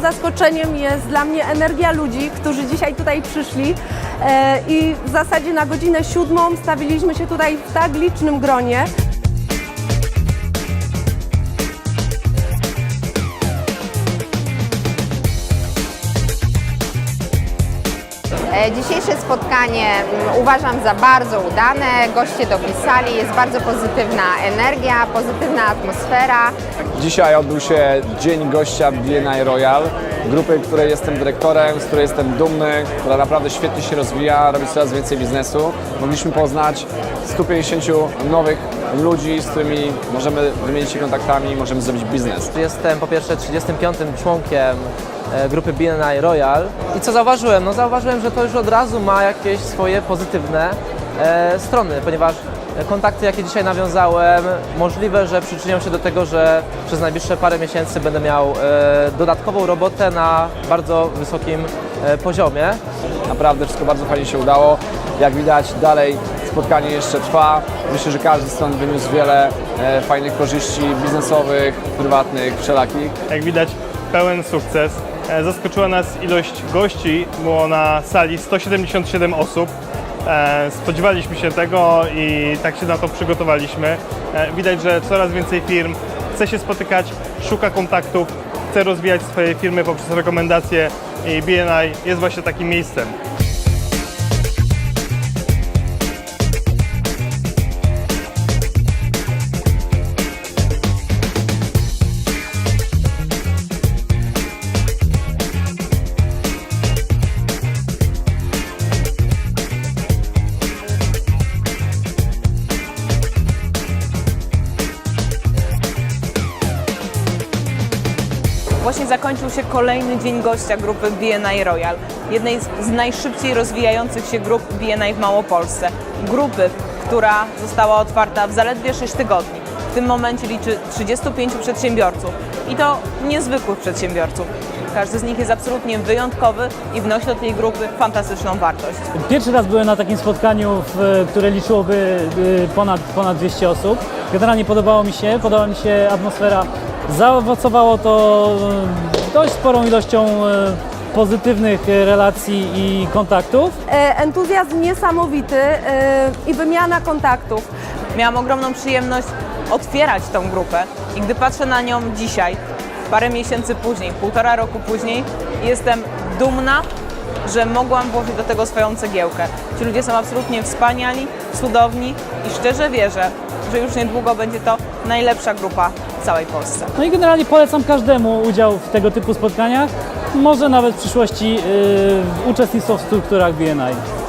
zaskoczeniem jest dla mnie energia ludzi, którzy dzisiaj tutaj przyszli e, i w zasadzie na godzinę siódmą stawiliśmy się tutaj w tak licznym gronie. Dzisiejsze spotkanie mm, uważam za bardzo udane. Goście dopisali, jest bardzo pozytywna energia, pozytywna atmosfera. Dzisiaj odbył się Dzień Gościa BNI Royal, grupy, której jestem dyrektorem, z której jestem dumny, która naprawdę świetnie się rozwija, robi coraz więcej biznesu. Mogliśmy poznać 150 nowych ludzi, z którymi możemy wymienić się kontaktami, możemy zrobić biznes. Jestem po pierwsze 35. członkiem e, grupy BNI Royal. I co zauważyłem? No zauważyłem, że to już od razu ma jakieś swoje pozytywne e, strony, ponieważ kontakty, jakie dzisiaj nawiązałem, możliwe, że przyczynią się do tego, że przez najbliższe parę miesięcy będę miał e, dodatkową robotę na bardzo wysokim e, poziomie. Naprawdę wszystko bardzo fajnie się udało. Jak widać dalej spotkanie jeszcze trwa. Myślę, że każdy stąd wyniósł wiele e, fajnych korzyści biznesowych, prywatnych, wszelakich. Jak widać, pełen sukces. E, Zaskoczyła nas ilość gości, było na sali 177 osób. E, Spodziewaliśmy się tego i tak się na to przygotowaliśmy. E, Widać, że coraz więcej firm chce się spotykać, szuka kontaktów, chce rozwijać swoje firmy poprzez rekomendacje i BNI jest właśnie takim miejscem. Właśnie zakończył się kolejny dzień gościa grupy BNI Royal, jednej z- najszybciej rozwijających się grup BNI w Małopolsce. Grupy, która została otwarta w zaledwie 6 tygodni. W tym momencie liczy 35 przedsiębiorców i to niezwykłych przedsiębiorców. Każdy z nich jest absolutnie wyjątkowy i wnosi do tej grupy fantastyczną wartość. Pierwszy raz byłem na takim spotkaniu, które liczyłoby y, ponad, ponad 200 osób. Generalnie podobało mi się, podoba mi się atmosfera. Zaowocowało to y, dość sporą ilością y, pozytywnych y, relacji i kontaktów. E, Entuzjazm niesamowity e, i wymiana kontaktów. Miałam ogromną przyjemność otwierać tą grupę i gdy patrzę na nią dzisiaj, parę miesięcy później, półtora roku później, jestem dumna, że mogłam włożyć do tego swoją cegiełkę. Ci ludzie są absolutnie wspaniali, cudowni i szczerze wierzę, że już niedługo będzie to najlepsza grupa w całej Polsce. No i generalnie polecam każdemu udział w tego typu spotkaniach. Może nawet w przyszłości y, uczestnictwo w strukturach BNI.